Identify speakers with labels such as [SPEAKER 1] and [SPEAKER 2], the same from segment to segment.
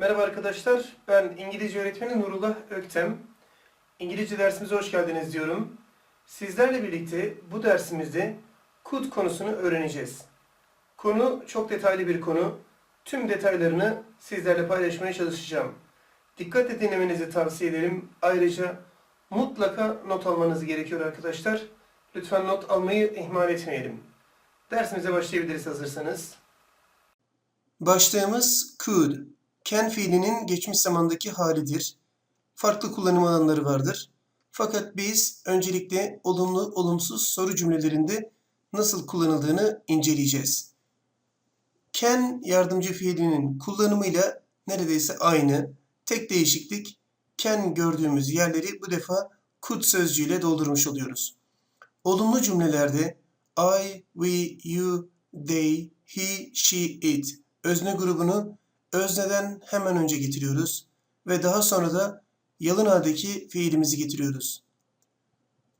[SPEAKER 1] Merhaba arkadaşlar, ben İngilizce öğretmeni Nurullah Öktem. İngilizce dersimize hoş geldiniz diyorum. Sizlerle birlikte bu dersimizde could konusunu öğreneceğiz. Konu çok detaylı bir konu. Tüm detaylarını sizlerle paylaşmaya çalışacağım. Dikkatle dinlemenizi tavsiye ederim. Ayrıca mutlaka not almanız gerekiyor arkadaşlar. Lütfen not almayı ihmal etmeyelim. Dersimize başlayabiliriz hazırsanız. Başlığımız could. Can fiilinin geçmiş zamandaki halidir. Farklı kullanım alanları vardır. Fakat biz öncelikle olumlu, olumsuz soru cümlelerinde nasıl kullanıldığını inceleyeceğiz. Can yardımcı fiilinin kullanımıyla neredeyse aynı. Tek değişiklik can gördüğümüz yerleri bu defa could sözcüğüyle doldurmuş oluyoruz. Olumlu cümlelerde I, we, you, they, he, she, it özne grubunu özneden hemen önce getiriyoruz ve daha sonra da yalın haldeki fiilimizi getiriyoruz.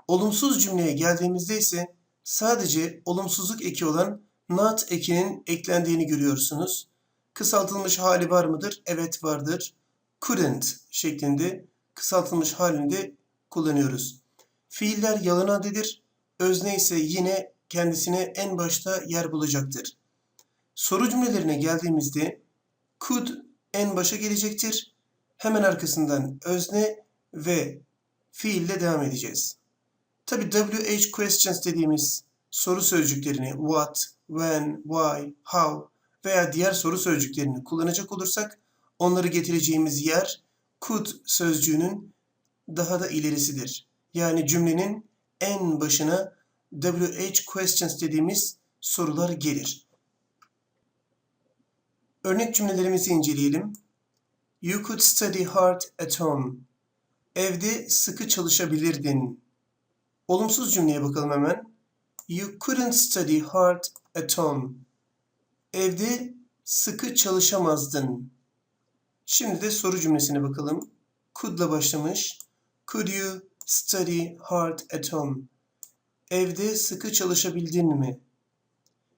[SPEAKER 1] Olumsuz cümleye geldiğimizde ise sadece olumsuzluk eki olan not ekinin eklendiğini görüyorsunuz. Kısaltılmış hali var mıdır? Evet vardır. Couldn't şeklinde kısaltılmış halinde kullanıyoruz. Fiiller yalın hadedir. Özne ise yine kendisine en başta yer bulacaktır. Soru cümlelerine geldiğimizde could en başa gelecektir. Hemen arkasından özne ve fiille devam edeceğiz. Tabi WH questions dediğimiz soru sözcüklerini what, when, why, how veya diğer soru sözcüklerini kullanacak olursak onları getireceğimiz yer could sözcüğünün daha da ilerisidir. Yani cümlenin en başına WH questions dediğimiz sorular gelir. Örnek cümlelerimizi inceleyelim. You could study hard at home. Evde sıkı çalışabilirdin. Olumsuz cümleye bakalım hemen. You couldn't study hard at home. Evde sıkı çalışamazdın. Şimdi de soru cümlesine bakalım. Could'la başlamış. Could you study hard at home? Evde sıkı çalışabildin mi?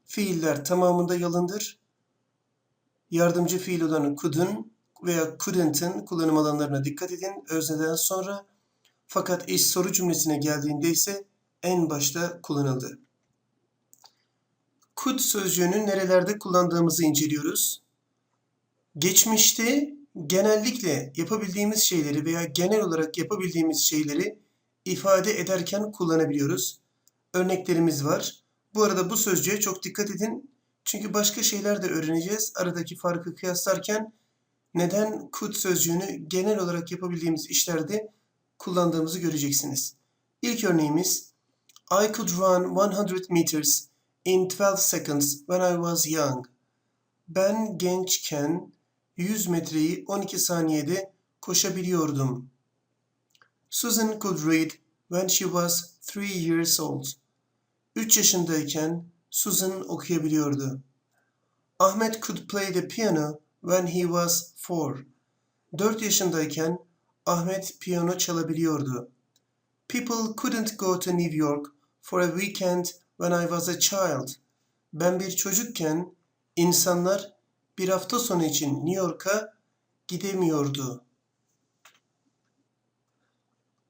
[SPEAKER 1] Fiiller tamamında yalındır yardımcı fiil olan could'un veya couldn't'ın kullanım alanlarına dikkat edin özneden sonra. Fakat iş soru cümlesine geldiğinde ise en başta kullanıldı. Could sözcüğünü nerelerde kullandığımızı inceliyoruz. Geçmişte genellikle yapabildiğimiz şeyleri veya genel olarak yapabildiğimiz şeyleri ifade ederken kullanabiliyoruz. Örneklerimiz var. Bu arada bu sözcüğe çok dikkat edin. Çünkü başka şeyler de öğreneceğiz. Aradaki farkı kıyaslarken neden could sözcüğünü genel olarak yapabildiğimiz işlerde kullandığımızı göreceksiniz. İlk örneğimiz I could run 100 meters in 12 seconds when I was young. Ben gençken 100 metreyi 12 saniyede koşabiliyordum. Susan could read when she was 3 years old. 3 yaşındayken Susan okuyabiliyordu. Ahmet could play the piano when he was four. Dört yaşındayken Ahmet piyano çalabiliyordu. People couldn't go to New York for a weekend when I was a child. Ben bir çocukken insanlar bir hafta sonu için New York'a gidemiyordu.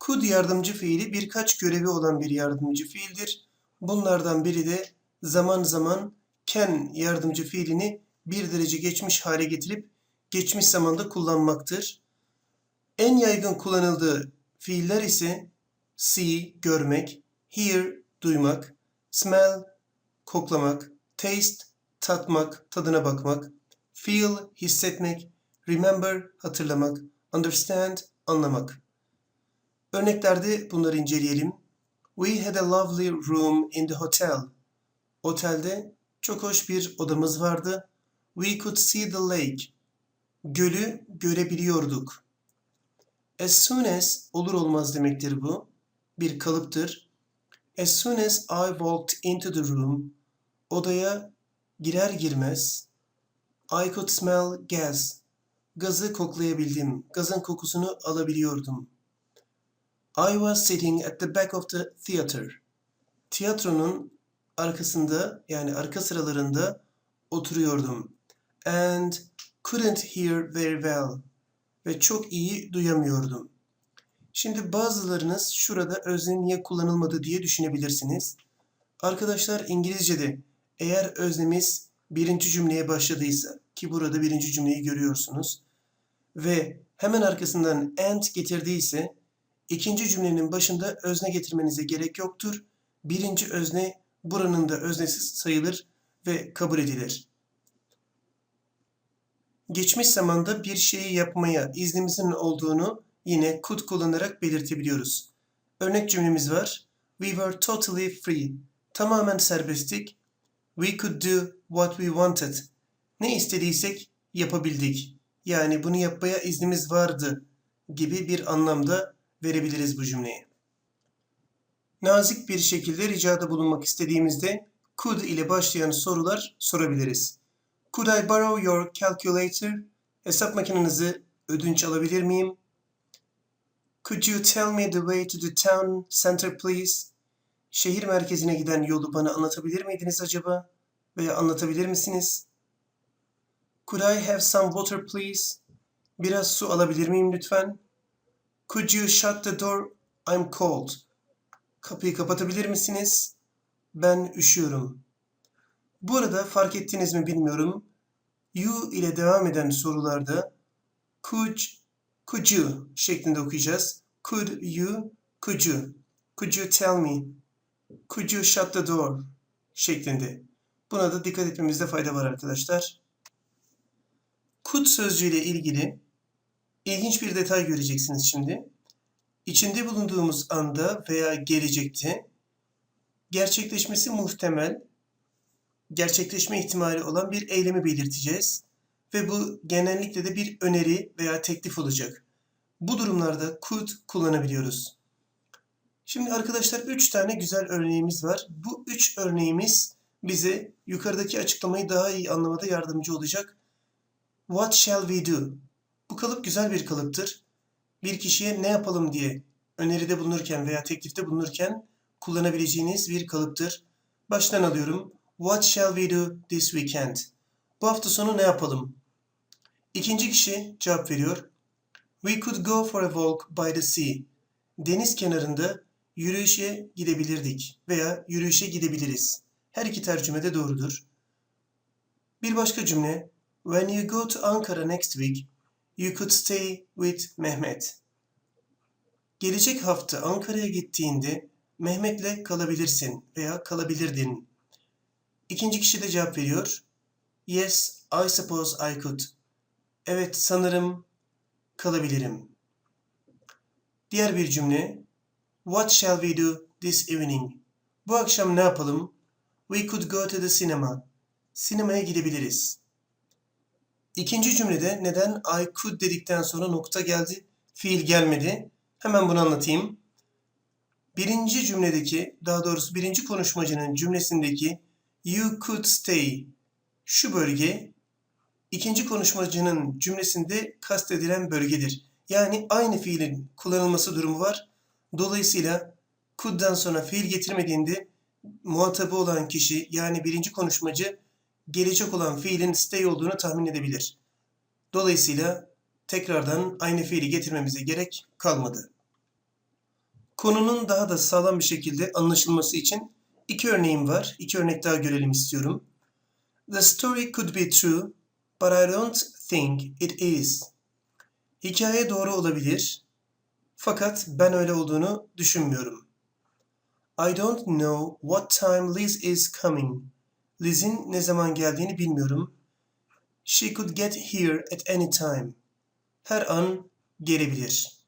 [SPEAKER 1] Could yardımcı fiili birkaç görevi olan bir yardımcı fiildir. Bunlardan biri de zaman zaman can yardımcı fiilini bir derece geçmiş hale getirip geçmiş zamanda kullanmaktır. En yaygın kullanıldığı fiiller ise see, görmek, hear, duymak, smell, koklamak, taste, tatmak, tadına bakmak, feel, hissetmek, remember, hatırlamak, understand, anlamak. Örneklerde bunları inceleyelim. We had a lovely room in the hotel. Otelde çok hoş bir odamız vardı. We could see the lake. Gölü görebiliyorduk. As soon as olur olmaz demektir bu. Bir kalıptır. As soon as I walked into the room, odaya girer girmez I could smell gas. Gazı koklayabildim. Gazın kokusunu alabiliyordum. I was sitting at the back of the theater. Tiyatronun arkasında yani arka sıralarında oturuyordum. And couldn't hear very well ve çok iyi duyamıyordum. Şimdi bazılarınız şurada özne niye kullanılmadı diye düşünebilirsiniz. Arkadaşlar İngilizce'de eğer öznemiz birinci cümleye başladıysa ki burada birinci cümleyi görüyorsunuz ve hemen arkasından and getirdiyse ikinci cümlenin başında özne getirmenize gerek yoktur. Birinci özne buranın da öznesi sayılır ve kabul edilir. Geçmiş zamanda bir şeyi yapmaya iznimizin olduğunu yine could kullanarak belirtebiliyoruz. Örnek cümlemiz var. We were totally free. Tamamen serbesttik. We could do what we wanted. Ne istediysek yapabildik. Yani bunu yapmaya iznimiz vardı gibi bir anlamda verebiliriz bu cümleyi. Nazik bir şekilde ricada bulunmak istediğimizde could ile başlayan sorular sorabiliriz. Could I borrow your calculator? Hesap makinenizi ödünç alabilir miyim? Could you tell me the way to the town center please? Şehir merkezine giden yolu bana anlatabilir miydiniz acaba? Veya anlatabilir misiniz? Could I have some water please? Biraz su alabilir miyim lütfen? Could you shut the door? I'm cold. Kapıyı kapatabilir misiniz? Ben üşüyorum. Bu arada fark ettiniz mi bilmiyorum. You ile devam eden sorularda could, could you şeklinde okuyacağız. Could you, could you, could you tell me, could you shut the door şeklinde. Buna da dikkat etmemizde fayda var arkadaşlar. Could sözcüğüyle ilgili ilginç bir detay göreceksiniz şimdi. İçinde bulunduğumuz anda veya gelecekte gerçekleşmesi muhtemel, gerçekleşme ihtimali olan bir eylemi belirteceğiz ve bu genellikle de bir öneri veya teklif olacak. Bu durumlarda could kullanabiliyoruz. Şimdi arkadaşlar 3 tane güzel örneğimiz var. Bu 3 örneğimiz bize yukarıdaki açıklamayı daha iyi anlamada yardımcı olacak. What shall we do? Bu kalıp güzel bir kalıptır. Bir kişiye ne yapalım diye öneride bulunurken veya teklifte bulunurken kullanabileceğiniz bir kalıptır. Baştan alıyorum. What shall we do this weekend? Bu hafta sonu ne yapalım? İkinci kişi cevap veriyor. We could go for a walk by the sea. Deniz kenarında yürüyüşe gidebilirdik veya yürüyüşe gidebiliriz. Her iki tercüme de doğrudur. Bir başka cümle. When you go to Ankara next week, you could stay with Mehmet. Gelecek hafta Ankara'ya gittiğinde Mehmet'le kalabilirsin veya kalabilirdin. İkinci kişi de cevap veriyor. Yes, I suppose I could. Evet, sanırım kalabilirim. Diğer bir cümle. What shall we do this evening? Bu akşam ne yapalım? We could go to the cinema. Sinemaya gidebiliriz. İkinci cümlede neden I could dedikten sonra nokta geldi, fiil gelmedi? Hemen bunu anlatayım. Birinci cümledeki, daha doğrusu birinci konuşmacının cümlesindeki you could stay şu bölge ikinci konuşmacının cümlesinde kastedilen bölgedir. Yani aynı fiilin kullanılması durumu var. Dolayısıyla could'dan sonra fiil getirmediğinde muhatabı olan kişi yani birinci konuşmacı gelecek olan fiilin stay olduğunu tahmin edebilir. Dolayısıyla tekrardan aynı fiili getirmemize gerek kalmadı. Konunun daha da sağlam bir şekilde anlaşılması için iki örneğim var. İki örnek daha görelim istiyorum. The story could be true, but I don't think it is. Hikaye doğru olabilir, fakat ben öyle olduğunu düşünmüyorum. I don't know what time Liz is coming. Liz'in ne zaman geldiğini bilmiyorum. She could get here at any time. Her an gelebilir.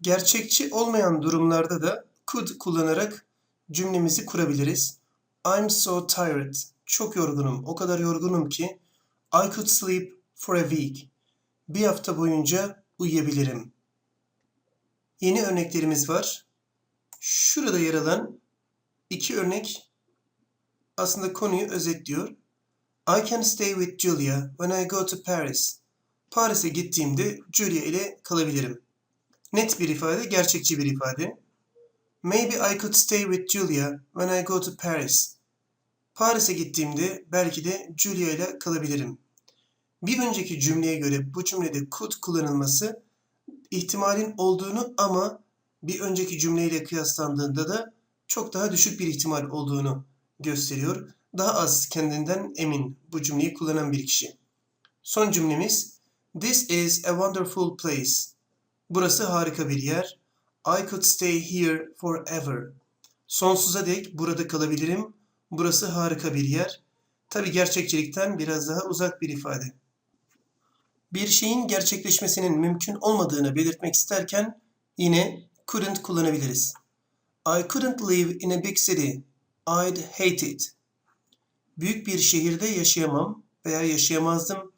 [SPEAKER 1] Gerçekçi olmayan durumlarda da could kullanarak cümlemizi kurabiliriz. I'm so tired. Çok yorgunum. O kadar yorgunum ki I could sleep for a week. Bir hafta boyunca uyuyabilirim. Yeni örneklerimiz var. Şurada yer alan iki örnek aslında konuyu özetliyor. I can stay with Julia when I go to Paris. Paris'e gittiğimde Julia ile kalabilirim. Net bir ifade, gerçekçi bir ifade. Maybe I could stay with Julia when I go to Paris. Paris'e gittiğimde belki de Julia ile kalabilirim. Bir önceki cümleye göre bu cümlede could kullanılması ihtimalin olduğunu ama bir önceki cümleyle kıyaslandığında da çok daha düşük bir ihtimal olduğunu gösteriyor. Daha az kendinden emin bu cümleyi kullanan bir kişi. Son cümlemiz This is a wonderful place. Burası harika bir yer. I could stay here forever. Sonsuza dek burada kalabilirim. Burası harika bir yer. Tabi gerçekçilikten biraz daha uzak bir ifade. Bir şeyin gerçekleşmesinin mümkün olmadığını belirtmek isterken yine couldn't kullanabiliriz. I couldn't live in a big city. I'd hate it. Büyük bir şehirde yaşayamam veya yaşayamazdım.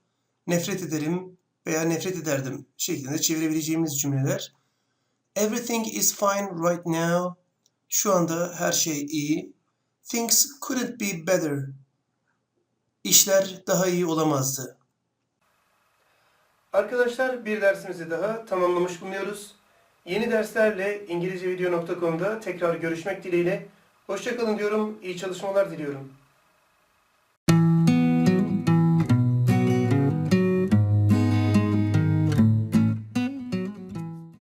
[SPEAKER 1] Nefret ederim veya nefret ederdim şeklinde çevirebileceğimiz cümleler. Everything is fine right now. Şu anda her şey iyi. Things couldn't be better. İşler daha iyi olamazdı. Arkadaşlar bir dersimizi daha tamamlamış bulunuyoruz. Yeni derslerle İngilizcevideo.com'da tekrar görüşmek dileğiyle. Hoşçakalın diyorum, iyi çalışmalar diliyorum.